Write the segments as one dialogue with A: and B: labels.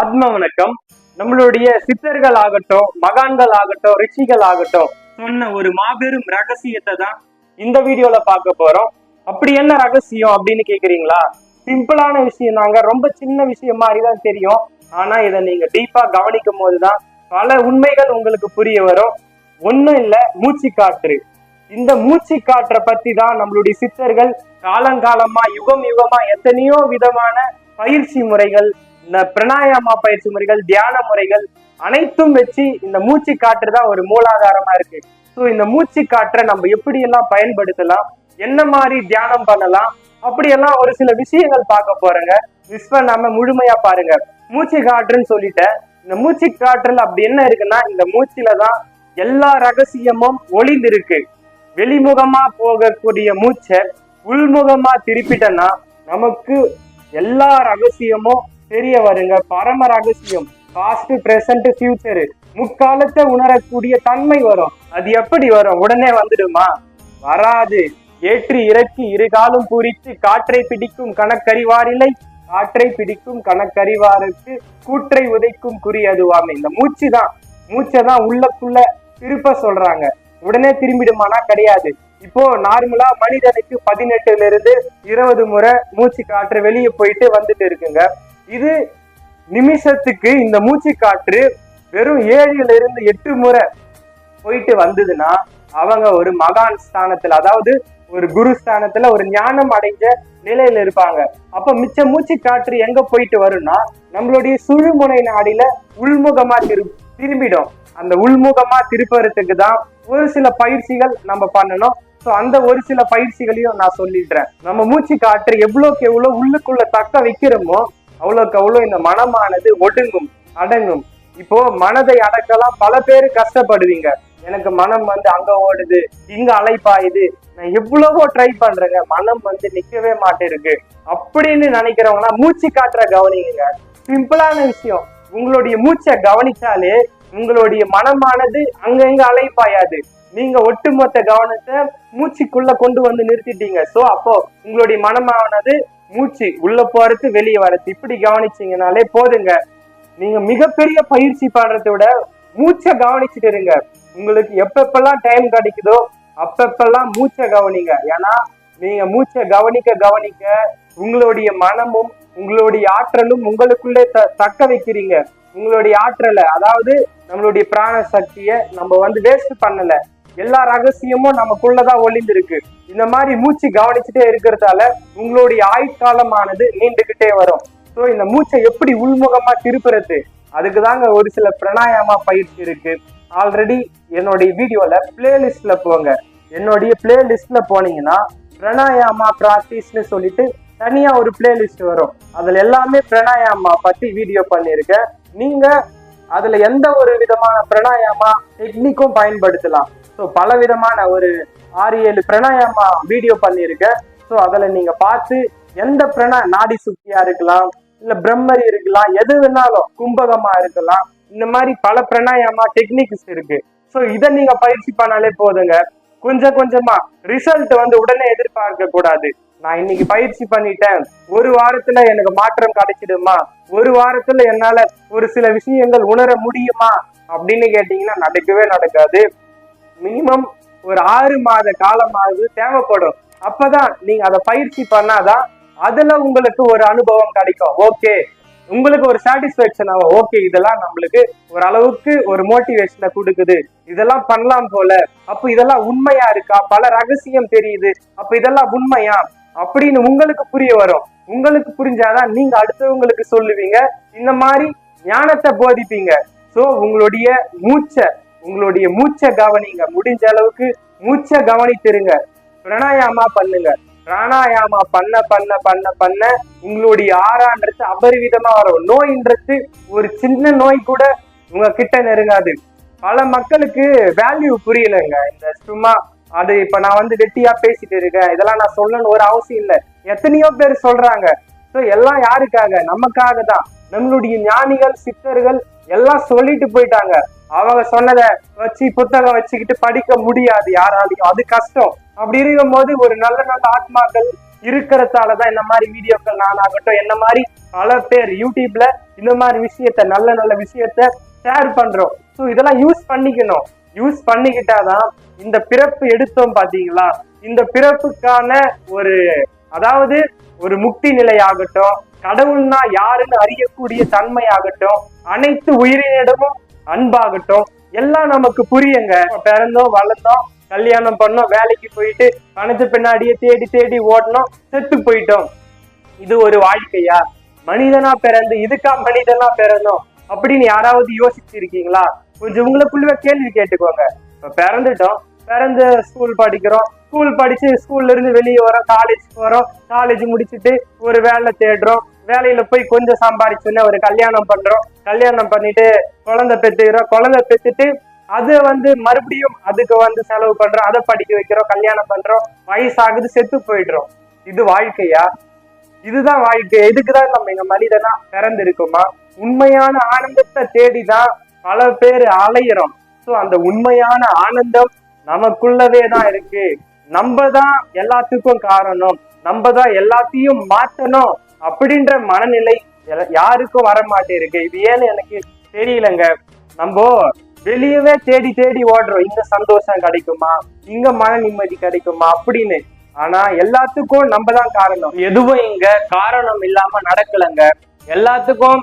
A: ஆத்ம வணக்கம். நம்மளுடைய சித்தர்கள் ஆகட்டும் மகான்கள் ஆகட்டும் ரிஷிகள் ஆகட்டும் சொன்ன ஒரு மாபெரும் ரகசியத்தை தான் இந்த வீடியோல பார்க்க போறோம். அப்படி என்ன ரகசியம் அப்படின்னு கேக்குறீங்களா? சிம்பிளான விஷயம் தாங்க. ரொம்ப சின்ன விஷயம் மாதிரி தான் தெரியும். ஆனா இதை நீங்க டீப்பா கவனிக்கும் போதுதான் பல உண்மைகள் உங்களுக்கு புரிய வரும். ஒண்ணும் இல்ல மூச்சு காற்று. இந்த மூச்சு காற்றை பத்தி தான் நம்மளுடைய சித்தர்கள் காலங்காலமா யுகம் யுகமா எத்தனையோ விதமான பயிற்சி முறைகள் பிரணாயாமா பயிற்சி முறைகள் தியான முறைகள் அனைத்தும் வச்சு இந்த மூச்சு காற்று தான் ஒரு மூலாதாரமா இருக்கு. ஸோ இந்த மூச்சு காற்றை நம்ம எப்படி எல்லாம் பயன்படுத்தலாம்? என்ன மாதிரி தியானம் பண்ணலாம்? அப்படியெல்லாம் ஒரு சில விஷயங்கள் பார்க்க போறேங்க. மிஸ் பண்ணாம முழுமையா பாருங்க. மூச்சு காற்றுன்னு சொல்லிட்டேன். இந்த மூச்சு காற்றுல அப்படி என்ன இருக்குன்னா இந்த மூச்சில தான் எல்லா ரகசியமும் ஒளிந்திருக்கு. வெளிமுகமா போகக்கூடிய மூச்சை உள்முகமா திருப்பிட்டனா நமக்கு எல்லா ரகசியமும் தெரிய வருங்க. பரம ரகசியம். பாஸ்ட் பிரசன்ட் ஃபியூச்சர் முக்காலத்தை உணரக்கூடிய தன்மை வரும். அது எப்படி வரும்? உடனே வந்துடுமா? வராது. ஏற்றி இறக்கி இருகாலும் பூரித்து காற்றை பிடிக்கும் கணக்கறிவாரில்லை. காற்றை பிடிக்கும் கணக்கறிவாருக்கு கூற்றை உதைக்கும் குறி அதுவாமே. இந்த மூச்சு தான். மூச்சை தான் உள்ளக்குள்ள திருப்ப சொல்றாங்க. உடனே திரும்பிடுமானா கிடையாது. இப்போ நார்மலா மனிதனுக்கு பதினெட்டுல இருந்து இருபது முறை மூச்சு காற்று வெளியே போயிட்டு வந்துட்டு இருக்குங்க. இது நிமிஷத்துக்கு இந்த மூச்சு காற்று வெறும் ஏழுல இருந்து எட்டு முறை போயிட்டு வந்ததுன்னா அவங்க ஒரு மகான் ஸ்தானத்துல அதாவது ஒரு குரு ஸ்தானத்துல ஒரு ஞானம் அடைஞ்ச நிலையில இருப்பாங்க. அப்ப மிச்ச மூச்சு காற்று எங்க போயிட்டு வரும்னா நம்மளுடைய சுழுமுனை நாடியில உள்முகமா திரு திரும்பிடும். அந்த உள்முகமா திருப்பறதுக்கு தான் ஒரு சில பயிற்சிகள் நம்ம பண்ணணும். ஸோ அந்த ஒரு சில பயிற்சிகளையும் நான் சொல்லிடுறேன். நம்ம மூச்சு காற்று எவ்வளோக்கு எவ்வளோ உள்ளுக்குள்ள தக்க வைக்கிறோமோ அவ்வளோக்கு அவ்வளோ இந்த மனமானது ஒடுங்கும் அடங்கும். இப்போ மனதை அடக்கலாம் பல பேர் கஷ்டப்படுவீங்க. எனக்கு மனம் வந்து அங்க ஓடுது இங்க அலைப்பாயுது. நான் எவ்வளவோ ட்ரை பண்றேங்க மனம் வந்து நிக்கவே மாட்டேருக்கு அப்படின்னு நினைக்கிறவங்கன்னா மூச்சு காற்ற கவனிங்க. சிம்பிளான விஷயம். உங்களுடைய மூச்சை கவனிச்சாலே உங்களுடைய மனமானது அங்கங்க அலைப்பாயாது. நீங்க ஒட்டுமொத்த கவனத்தை மூச்சுக்குள்ள கொண்டு வந்து நிறுத்திட்டீங்க. சோ அப்போ உங்களுடைய மனமானது மூச்சு உள்ள போறது வெளியே வரது. இப்படி கவனிச்சீங்கனாலே போதுங்க. நீங்க மிகப்பெரிய பயிற்சி பண்றதை விட மூச்சை கவனிச்சுட்டு இருங்க. உங்களுக்கு எப்பப்பெல்லாம் டைம் கிடைக்குதோ அப்பப்பெல்லாம் மூச்சை கவனிங்க. ஏன்னா நீங்க மூச்சை கவனிக்க கவனிக்க உங்களுடைய மனமும் உங்களுடைய ஆற்றலும் உங்களுக்குள்ளே த தக்க வைக்கிறீங்க. உங்களுடைய ஆற்றலை அதாவது நம்மளுடைய பிராண சக்தியை நம்ம வந்து வேஸ்ட் பண்ணல. எல்லா ரகசியமும் நமக்குள்ளதான் ஒளிந்திருக்கு. இந்த மாதிரி மூச்சு கவனிச்சுட்டே இருக்கிறதால உங்களுடைய ஆயுட்காலமானது நீண்டுகிட்டே வரும். ஸோ இந்த மூச்சை எப்படி உள்முகமா திருப்புறது? அதுக்கு தாங்க ஒரு சில பிரணாயாமா பயிற்சி இருக்கு. ஆல்ரெடி என்னுடைய வீடியோல பிளேலிஸ்ட்ல போங்க. என்னுடைய பிளேலிஸ்ட்ல போனீங்கன்னா பிரணாயாமா பிராக்டிஸ்னு சொல்லிட்டு தனியா ஒரு பிளேலிஸ்ட் வரும். அதுல எல்லாமே பிரணாயாமா பத்தி வீடியோ பண்ணியிருக்கேன். நீங்க அதுல எந்த ஒரு விதமான பிரணாயாமா டெக்னிக்கும் பயன்படுத்தலாம். ஸோ பல விதமான ஒரு ஆறு ஏழு பிரணாயாமா வீடியோ பண்ணியிருக்கேன் ஸோ அதில் நீங்க பார்த்து எந்த பிரணா நாடி சுத்தியா இருக்கலாம் இல்ல பிரம்மரி இருக்கலாம் எது வேணாலும் கும்பகமா இருக்கலாம் இந்த மாதிரி பல பிரணாயாமா டெக்னிக்ஸ் இருக்கு. ஸோ இதை நீங்க பயிற்சி பண்ணாலே போதுங்க. கொஞ்சம் கொஞ்சமா ரிசல்ட் வந்து உடனே எதிர்பார்க்க கூடாது. நான் இன்னைக்கு பயிற்சி பண்ணிட்டேன். ஒரு வாரத்துல எனக்கு மாற்றம் கிடைச்சிடுமா? ஒரு வாரத்துல என்னால ஒரு சில விஷயங்கள் உணர முடியுமா? அப்படின்னு கேட்டீங்கன்னா நடக்கவே நடக்காது. மினிமம் ஒரு ஆறு மாத காலமாவது தேவைப்படும். அப்பதான் நீங்க அதை பயிற்சி பண்ணாதான் அதுல உங்களுக்கு ஒரு அனுபவம் கிடைக்கும். ஓகே உங்களுக்கு ஒரு சாட்டிஸ்பேக்ஷன் ஆகும் ஓகே இதெல்லாம் நம்மளுக்கு ஒரு அளவுக்கு ஒரு மோட்டிவேஷனை கொடுக்குது. இதெல்லாம் பண்ணலாம் போல. அப்ப இதெல்லாம் உண்மையா இருக்கா? பல ரகசியம் தெரியுது. அப்ப இதெல்லாம் உண்மையா? அப்படின்னு உங்களுக்கு புரிய வரும். உங்களுக்கு புரிஞ்சாதான் நீங்க அடுத்தவங்களுக்கு சொல்லுவீங்க. இந்த மாதிரி ஞானத்தை போதிப்பீங்க. சோ உங்களுடைய மூச்சை உங்களுடைய மூச்சை கவனிங்க. முடிஞ்ச அளவுக்கு மூச்சை கவனித்திருங்க. பிராணாயாமா பண்ணுங்க. பிராணாயாமா பண்ண பண்ண பண்ண பண்ண உங்களுடைய ஆறான்றது அபரிவிதமா வரும். நோயின்றது ஒரு சின்ன நோய் கூட உங்க கிட்ட நெருங்காது. பல மக்களுக்கு வேல்யூ புரியலைங்க. இந்த சும்மா அது இப்ப நான் வந்து வெட்டியா பேசிட்டு இருக்கேன். இதெல்லாம் நான் சொல்லணும்னு ஒரு அவசியம் இல்லை. எத்தனையோ பேர் சொல்றாங்க. ஸோ எல்லாம் யாருக்காக? நமக்காக தான். நம்மளுடைய ஞானிகள் சித்தர்கள் எல்லாம் சொல்லிட்டு போயிட்டாங்க. அவங்க சொன்னதை வச்சு புத்தகம் வச்சுக்கிட்டு படிக்க முடியாது யாராலையும். அது கஷ்டம். அப்படி இருக்கும் போது ஒரு நல்ல நல்ல ஆத்மாக்கள் இருக்கிறதால தான் இந்த மாதிரி வீடியோக்கள் நானாகட்டும் என்ன மாதிரி பல பேர் யூடியூப்ல இந்த மாதிரி விஷயத்த நல்ல நல்ல விஷயத்த ஷேர் பண்றோம். ஸோ இதெல்லாம் யூஸ் பண்ணிக்கணும். யூஸ் பண்ணிக்கிட்டாதான் இந்த பிறப்பு எடுத்தோம் பாத்தீங்களா? இந்த பிறப்புக்கான ஒரு அதாவது ஒரு முக்தி நிலையாகட்டும் கடவுள்னா யாருன்னு அறியக்கூடிய தன்மையாகட்டும் அனைத்து உயிரினிடமும் அன்பாகட்டும். எல்லாம் நமக்கு புரியுங்க. பிறந்தோம் வளர்ந்தோம் கல்யாணம் பண்ணோம் வேலைக்கு போயிட்டு பணத்து பின்னாடியே தேடி தேடி ஓடணும் செத்து போயிட்டோம். இது ஒரு வாழ்க்கையா? மனிதனா பிறந்து இதுக்கா மனிதனா பிறந்தோம் அப்படின்னு யாராவது யோசிச்சிருக்கீங்களா? கொஞ்சம் உங்களுக்குள்ளவே கேள்வி கேட்டுக்கோங்க. இப்ப பிறந்துட்டோம் பிறந்து ஸ்கூல் படிக்கிறோம் ஸ்கூல் படிச்சு ஸ்கூல்ல இருந்து வெளியே வரோம் காலேஜ் போறோம் காலேஜ் முடிச்சுட்டு ஒரு வேலை தேடுறோம் வேலையில போய் கொஞ்சம் சம்பாதிச்சோன்னே ஒரு கல்யாணம் பண்றோம். கல்யாணம் பண்ணிட்டு குழந்தை பெற்றுக்கிறோம். குழந்தை பெற்றுட்டு அது வந்து மறுபடியும் அதுக்கு வந்து செலவு பண்றோம். அதை படிக்க வைக்கிறோம் கல்யாணம் பண்றோம். வயசாகுது செத்து போயிடுறோம். இது வாழ்க்கையா? இதுதான் வாழ்க்கை. இதுக்குதான் நம்ம எங்க மனிதனா பிறந்திருக்குமா? உண்மையான ஆனந்தத்தை தேடிதான் பல பேர் அலையிறோம். சோ அந்த உண்மையான ஆனந்தம் நமக்குள்ளவே தான் இருக்கு. நம்ம தான் எல்லாத்துக்கும் காரணம். நம்ம தான் எல்லாத்தையும் மாற்றணும் அப்படின்ற மனநிலை யாருக்கும் வர மாட்டேருக்கு இது ஏன்னு எனக்கு தெரியலங்க. நம்ம வெளியவே தேடி தேடி ஓடுறோம். இங்க சந்தோஷம் கிடைக்குமா? இங்க மன நிம்மதி கிடைக்குமா? அப்படின்னு. ஆனா எல்லாத்துக்கும் நம்ம தான் காரணம். எதுவும் இங்க காரணம் இல்லாம நடக்கலங்க. எல்லாத்துக்கும்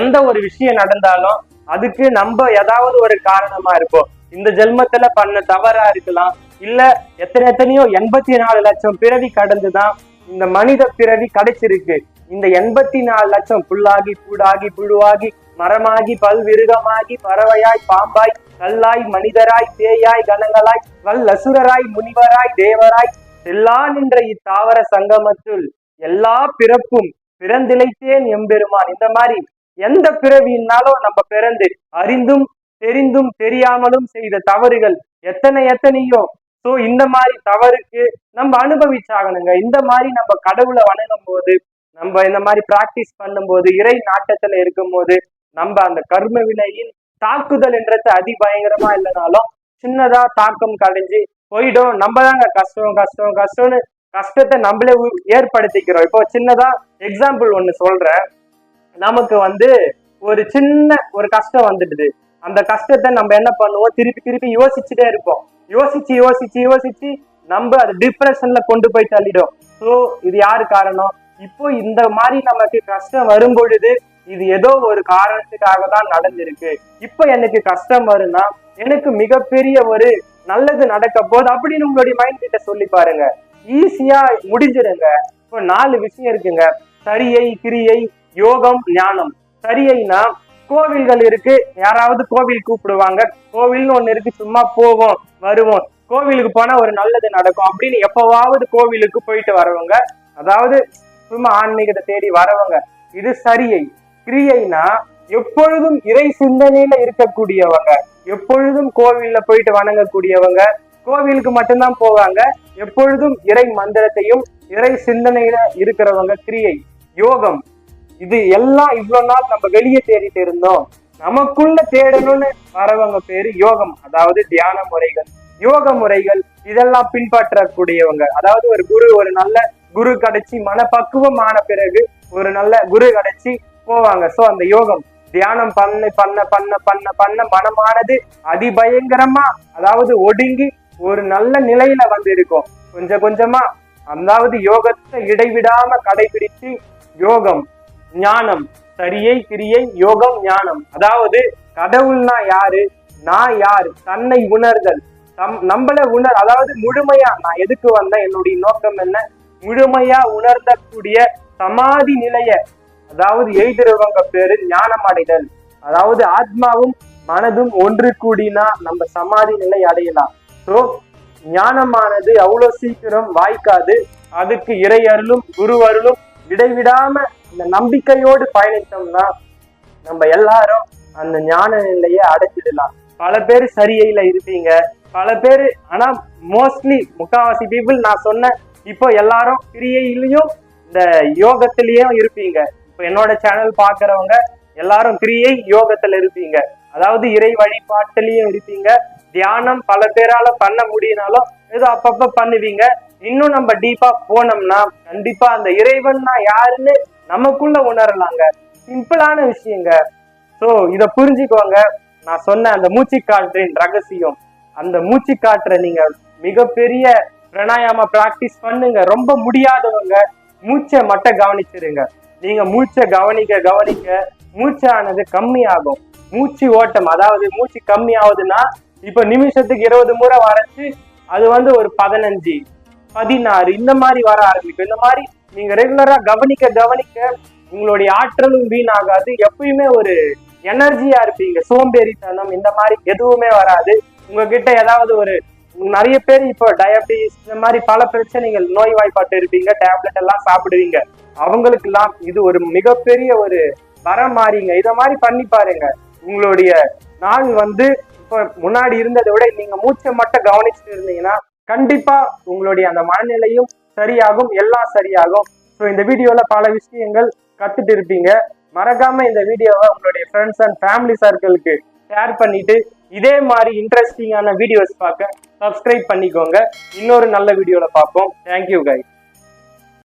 A: எந்த ஒரு விஷயம் நடந்தாலும் அதுக்கு நம்ம ஏதாவது ஒரு காரணமா இருப்போம். இந்த ஜென்மத்துல பண்ண தவறா இருக்கலாம். இல்ல எத்தனை எத்தனையோ எண்பத்தி நாலு லட்சம் பிறவி கடந்துதான் இந்த மனித பிறவி கிடைச்சிருக்கு. இந்த எண்பத்தி நாலு லட்சம் புல்லாகி பூடாகி புழுவாகி மரமாகி பல்விருகமாகி பறவையாய் பாம்பாய் கல்லாய் மனிதராய் பேயாய் கணங்களாய் வல்லசுரராய் முனிவராய் தேவராய் எல்லா நின்ற இத்தாவர சங்கமத்துள் எல்லா பிறப்பும் பிறந்திழைத்தேன் எம்பெருமான். இந்த மாதிரி எந்த பிறவியினாலும் நம்ம பிறந்து அறிந்தும் தெரிந்தும் தெரியாமலும் செய்த தவறுகள் எத்தனை எத்தனையோ. சோ இந்த மாதிரி தவறுக்கு நம்ம அனுபவிச்சாகணுங்க. இந்த மாதிரி நம்ம கடவுளை வணங்கும் போது நம்ம இந்த மாதிரி பிராக்டிஸ் பண்ணும்போது இறை நாட்டத்துல இருக்கும்போது நம்ம அந்த கர்ம வினையின் தாக்குதல் என்றது அதிபயங்கரமா இல்லைனாலும் சின்னதா தாக்கம் கடைஞ்சு போயிடும். நம்ம தாங்க கஷ்டம் கஷ்டம் கஷ்டம்னு கஷ்டத்தை நம்மளே உ- ஏற்படுத்திக்கிறோம். இப்போ சின்னதா எக்ஸாம்பிள் ஒண்ணு சொல்றேன். நமக்கு வந்து ஒரு சின்ன ஒரு கஷ்டம் வந்துடுது. அந்த கஷ்டத்தை நம்ம என்ன பண்ணுவோம்? திருப்பி திருப்பி யோசிச்சுட்டே இருப்போம். யோசிச்சு யோசிச்சு யோசிச்சு நம்ம அது டிப்ரெஷன்ல கொண்டு போய் தள்ளிடும். ஸோ இது யாரு காரணம்? இப்போ இந்த மாதிரி நமக்கு கஷ்டம் வரும் பொழுது இது ஏதோ ஒரு காரணத்துக்காக தான் நடந்திருக்கு. இப்போ எனக்கு கஷ்டம் வரும்னா எனக்கு மிகப்பெரிய ஒரு நல்லது நடக்க போகுது அப்படின்னு உங்களுடைய மைண்ட் கிட்ட சொல்லி பாருங்க. ஈஸியா முடிஞ்சிருங்க. இப்போ நாலு விஷயம் இருக்குங்க. சரியை கிரியை யோகம் ஞானம். சரியைனா கோவில்கள் இருக்கு. யாராவது கோவில் கூப்பிடுவாங்க. கோவில்னு ஒண்ணு இருக்கு சும்மா போவோம் வருவோம். கோவிலுக்கு போனா ஒரு நல்லது நடக்கும் அப்படின்னு எப்பவாவது கோவிலுக்கு போயிட்டு வரவங்க அதாவது சும்மா ஆன்மீகத்தை தேடி வரவங்க இது சரியை. கிரியைனா எப்பொழுதும் இறை சிந்தனையில இருக்கக்கூடியவங்க எப்பொழுதும் கோவில்ல போயிட்டு வணங்கக்கூடியவங்க கோவிலுக்கு மட்டும்தான் போவாங்க எப்பொழுதும் இறை மந்திரத்தையும் இறை சிந்தனையில இருக்கிறவங்க கிரியை. யோகம் இது எல்லாம் இவ்வளவு நாள் நம்ம வெளியே தேடிட்டு இருந்தோம். நமக்குள்ள தேடணும்னு வரவங்க பேரு யோகம் அதாவது தியான முறைகள். யோக முறைகள் இதெல்லாம் பின்பற்றக்கூடியவங்க. அதாவது ஒரு குரு ஒரு நல்ல குரு கிடைச்சி மனப்பக்குவம் ஆன பிறகு ஒரு நல்ல குரு கிடைச்சி போவாங்க. சோ அந்த யோகம் தியானம் பண்ண பண்ண பண்ண பண்ண பண்ண மனமானது அதிபயங்கரமா அதாவது ஒடுங்கி ஒரு நல்ல நிலையில வந்து இருக்கும் கொஞ்சம் கொஞ்சமா அதாவது யோகத்தை இடைவிடாம கடைபிடித்து யோகம் ஞானம் சரியை கிரியை யோகம் ஞானம். அதாவது கடவுள்னா யாரு? நான் யார்? தன்னை உணர்தல். நம் நம்மள உணர் அதாவது முழுமையா நான் எதுக்கு வந்தேன்? என்னுடைய நோக்கம் என்ன? முழுமையா உணர்த்தக்கூடிய சமாதி நிலைய அதாவது எழுதுறவங்க பேரு ஞானம் அடைதல் அதாவது ஆத்மாவும் மனதும் ஒன்று கூடினா நம்ம சமாதி நிலை அடையலாம். சோ ஞானமானது அவ்வளவு சீக்கிரம் வாய்க்காது. அதுக்கு இறை அருளும் குரு அருளும் இடைவிடாம இந்த நம்பிக்கையோடு பயணித்தோம்னா நம்ம எல்லாரும் அந்த ஞான நிலையை அடைச்சிடலாம் பல பேர் சரியையில இருப்பீங்க. பல பேர் ஆனா மோஸ்ட்லி முக்காவாசி பீப்புள் நான் சொன்ன இப்போ எல்லாரும் கிரியையிலையும் இந்த யோகத்திலயும் இருப்பீங்க. இப்போ என்னோட சேனல் பாக்குறவங்க எல்லாரும் கிரியை யோகத்துல இருப்பீங்க. அதாவது இறை வழிபாட்டிலையும் இருப்பீங்க. தியானம் பல பேரால பண்ண முடியினாலும் ஏதோ அப்பப்ப பண்ணுவீங்க. இன்னும் நம்ம டீப்பா போனோம்னா கண்டிப்பா அந்த இறைவன்னா யாருன்னு நமக்குள்ள உணரலாங்க. சிம்பிளான விஷயங்க. சோ இத புரிஞ்சுக்கோங்க. நான் சொன்ன அந்த மூச்சு காற்றின் ரகசியம். அந்த மூச்சு காற்றை நீங்க மிகப்பெரிய பிராணாயாம பிராக்டிஸ் பண்ணுங்க. ரொம்ப முடியாதவங்க மூச்சை மட்டும் கவனிச்சிருங்க. நீங்க மூச்சை கவனிக்க கவனிக்க மூச்சானது கம்மியாகும். மூச்சு ஓட்டம் அதாவது மூச்சு கம்மி ஆகுதுன்னா இப்ப நிமிஷத்துக்கு இருபது முறை வரைச்சு அது வந்து ஒரு பதினஞ்சு பதினாறு இந்த மாதிரி வர ஆரம்பிக்கும். இந்த மாதிரி நீங்க ரெகுலரா கவனிக்க கவனிக்க உங்களுடைய ஆற்றலும் வீணாகாது. எப்பயுமே ஒரு எனர்ஜியா இருப்பீங்க. சோம்பேறித்தனம் இந்த மாதிரி எதுவுமே வராது. உங்ககிட்ட ஏதாவது ஒரு நிறைய பேர் இப்போ டயபிட்டிஸ் இந்த மாதிரி பல பிரச்சனைகள் நோய்வாய்ப்பட்டு இருப்பீங்க டேப்லெட் எல்லாம் சாப்பிடுவீங்க. அவங்களுக்கெல்லாம் இது ஒரு மிகப்பெரிய ஒரு வர மாறிங்க. இதை மாதிரி பண்ணி பாருங்க. உங்களுடைய நாள் வந்து இப்போ முன்னாடி இருந்ததை விட நீங்க மூச்சை மட்டும் கவனிச்சுட்டு இருந்தீங்கன்னா கண்டிப்பா உங்களுடைய அந்த மனநிலையும் சரியாகும் எல்லாம் சரியாகும். ஸோ இந்த வீடியோல பல விஷயங்கள் கத்துட்டு இருப்பீங்க. மறக்காம இந்த வீடியோவை உங்களுடைய ஃப்ரெண்ட்ஸ் அண்ட் ஃபேமிலி சர்க்கிளுக்கு ஷேர் பண்ணிட்டு இதே மாதிரி இன்ட்ரெஸ்டிங்கான வீடியோஸ் பார்க்க சப்ஸ்கிரைப் பண்ணிக்கோங்க. இன்னொரு நல்ல வீடியோவில் பார்ப்போம். Thank you guys